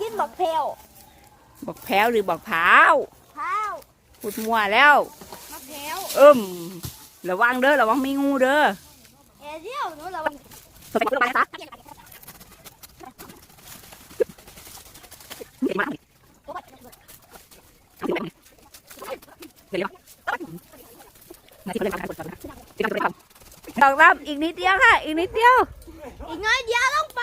กินบักเพลวบอกแพ้วหรือบอกพร้าวข้าวพูดมั่วแล้ว มะเพรวเอิ่มระวังเด้อระวังมีงูเด้อเอเดียวหนูระวังสไประวังนะเก่งมากเดี๋ยวนาทีเล่นการกดก่อนนะที่การจะไปทำดอกรับอีกนิดเดียวค่ะ อีกนิดเดียว อีกน้อยเดียวลงไป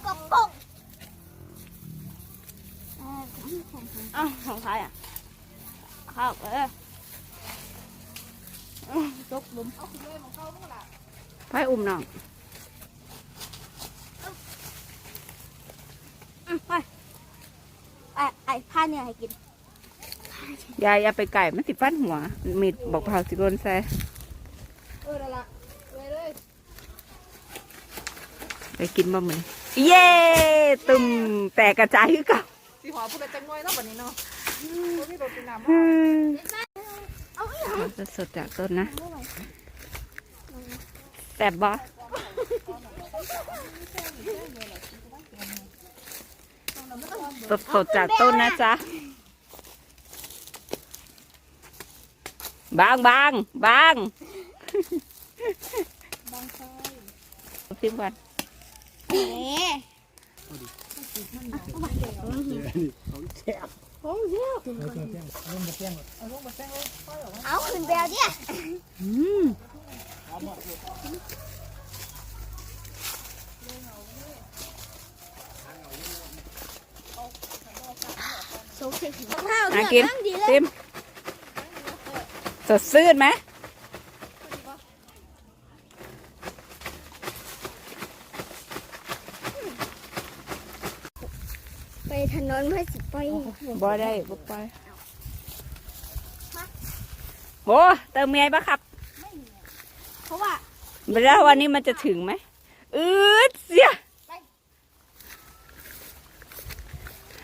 อ้าวของใครอะข้าวเออตกหลุมไปอุ้มน้องอืมไปไอ้ไอ้ผ้าเนี่ยให้กินยายอย่าไปไก่มันสิฟันหัว มีดบอกเผาสิโดนใส่เออละละเลยเลยไปกินบ่มือนี้เย้ตุ่มแตกกระจายคือเก่าสีหอมพูดอะไรจังน้อยเนาะวันนี้เนาะ ตัวนี้โดนกินน้ำอืมเอาอีกเอาสดๆจากต้นนะแซ่บบ่สดสดๆจากต้นนะจ๊ะ บางบางบางพิมพ์ก่อนเอ๊ะผม เที่ยวเอาขึ้นแบวเนี่ยอืมโซเชียลข้าวอะเถื่กิอนนดีเลยพิมพ์สดซื่นไหม ไปถนนเพื่อสิไปบ่ได้บ่ไปโอ้เติมเมียปะครับ เพราะว่าแล้ววันนี้มันจะถึงไหมอืดเสีย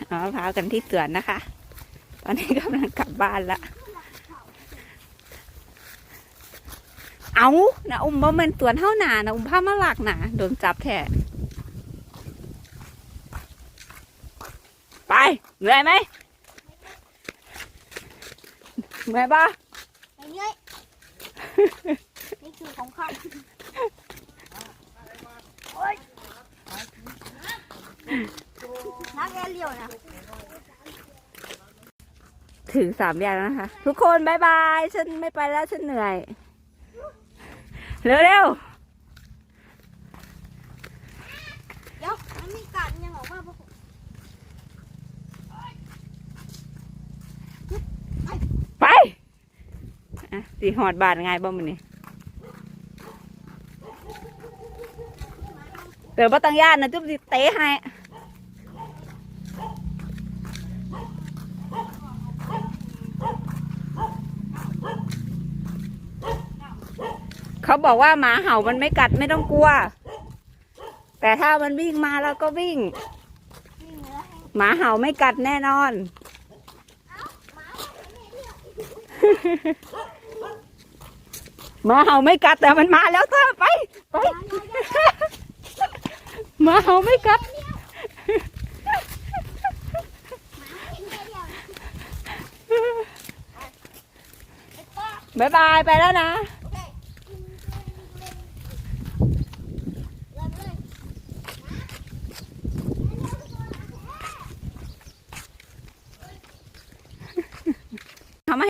เอามะพร้าวกันที่สวนนะคะ ตอนนี้กำลังกลับบ้านละ เอานะอุ้มบ่แมันสวนเท่าหนานะอุ้มผ้ามาหลักหนาโดนจับแท้ ไป เหนื่อยไหมเหนื่อยปะไปเรื่อยนี่คือของข้าโอ๊ยนักแกเลี้ยวนะถึงสามแยกแล้วนะคะ ทุกคนบายบาย ฉันไม่ไปแล้ว ฉันเหนื่อย เร็วเดี๋ยวมันมีกัดยังออกมาปะ ๆ ไปอ่ะสีหอดบาทง่ายบ่มันนี่เดี๋ยวป้าตังญาตินะจุ๊บสิเตะให้เขาบอกว่าหมาเห่ามันไม่กัดไม่ต้องกลัว แต่ถ้ามันวิ่งมาเราก็วิ่งนี่เนื้อหมาเห่าไม่กัดแน่นอนห มาเห่าไม่กัดแต่มันมาแล้วเธอไปไปมาเห่าไม่กัดบ๊ายบายไปแล้วนะ